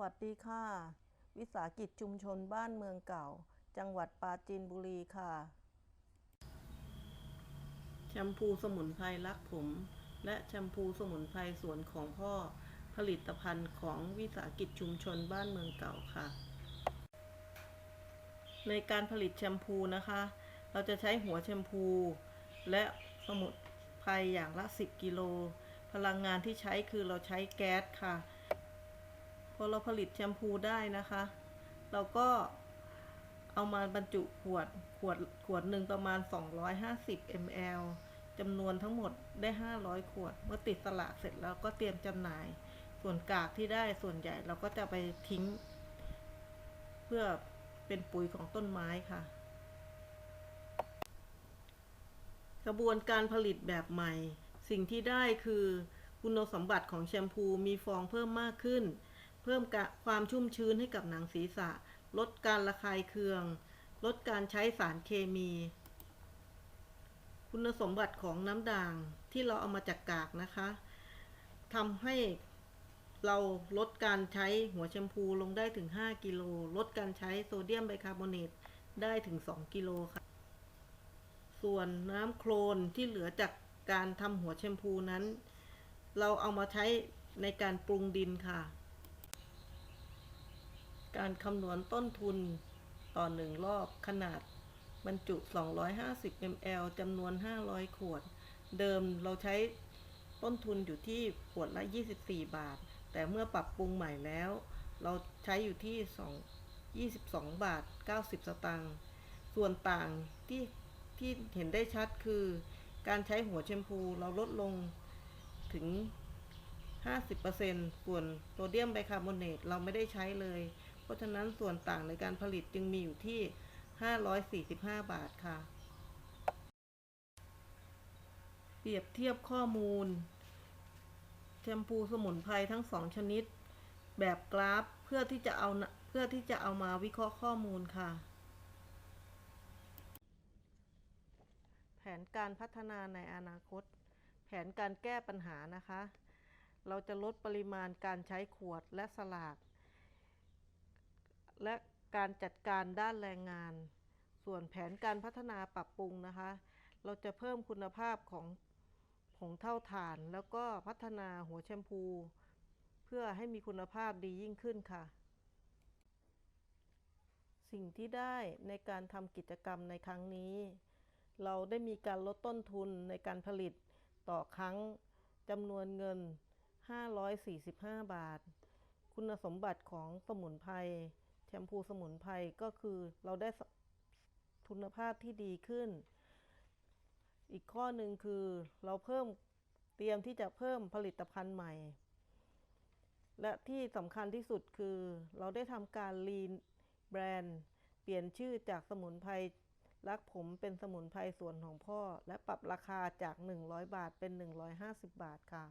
วัสดีค่ะ วิสาหกิจชุมชนบ้านเมืองเก่า จังหวัดปราจีนบุรีค่ะ แชมพูสมุนไพรรักผม และแชมพูสมุนไพรสวนของพ่อผลิตภัณฑ์ของวิสาหกิจชุมชนบ้านเมืองเก่าค่ะ ในการผลิตแชมพูนะคะ เราจะใช้หัวแชมพู และสมุนไพรอย่างละ 10 กิโล พลังงานที่ใช้คือเราใช้แก๊สค่ะ พอเราผลิตแชมพูได้นะคะ เราก็เอามาบรรจุขวดขวดขวดหนึ่งประมาณ 250 ml จำนวนทั้งหมดได้ 500 ขวด เมื่อติดสลากเสร็จแล้วก็เตรียมจำหน่าย ส่วนกากที่ได้ส่วนใหญ่เราก็จะไปทิ้ง เพื่อเป็นปุ๋ยของต้นไม้ค่ะ กระบวนการผลิตแบบใหม่ สิ่งที่ได้คือ คุณสมบัติของแชมพูมีฟองเพิ่มมากขึ้น เพิ่มกะความชุ่มชื้นให้กับหนังศีรษะ ลดการระคายเคือง ลดการใช้สารเคมี คุณสมบัติของน้ำด่างที่เราเอามาจากกากนะคะทำให้เราลดการใช้หัวแชมพูลงได้ถึง 5 กิโล ลดการใช้โซเดียมไบคาร์บอเนตได้ถึง 2 กิโลค่ะ ส่วนน้ำโคลนที่เหลือจากการทำหัวแชมพูนั้น เราเอามาใช้ในการปรุงดินค่ะ การคำนวณต้นทุนต่อหนึ่งรอบขนาดบรรจุ 250 ml จำนวน 500 ขวด เดิมเราใช้ต้นทุนอยู่ที่ขวดละ 24 บาท แต่เมื่อปรับปรุงใหม่แล้ว เราใช้อยู่ที่ 2 22 บาท 90 สตางค์ ส่วนต่างที่ที่เห็นได้ชัดคือ การใช้หัวแชมพูเราลดลงถึง 50%ส่วนโซเดียมไบคาร์บอเนตเราไม่ได้ใช้เลย เพราะฉะนั้นส่วนต่างในการผลิตจึงมีอยู่ที่ 545 บาทค่ะ เปรียบเทียบข้อมูล แชมพูสมุนไพรทั้งสองชนิด แบบกราฟเพื่อที่จะเอาเพื่อที่จะเอามาวิเคราะห์ข้อมูลค่ะ แผนการพัฒนาในอนาคต แผนการแก้ปัญหานะคะ เราจะลดปริมาณการใช้ขวดและสลาก และการจัดการด้านแรงงาน ส่วนแผนการพัฒนาปรับปรุงนะคะ เราจะเพิ่มคุณภาพของผงเท่าฐาน แล้วก็พัฒนาหัวแชมพู เพื่อให้มีคุณภาพดียิ่งขึ้นค่ะ สิ่งที่ได้ในการทำกิจกรรมในครั้งนี้ เราได้มีการลดต้นทุนในการผลิตต่อครั้งจำนวนเงิน 545 บาท คุณสมบัติของสมุนไพร ชมพูสมุนไพรก็คือเราได้คุณภาพที่ดีขึ้น อีกข้อหนึ่งคือเราเพิ่มเตรียมที่จะเพิ่มผลิตภัณฑ์ใหม่ และที่สำคัญที่สุดคือเราได้ทำการรีนแบรนด์ เปลี่ยนชื่อจากสมุนไพรรักผมเป็นสมุนไพรส่วนของพ่อ และปรับราคาจาก 100 บาทเป็น 150 บาทค่ะ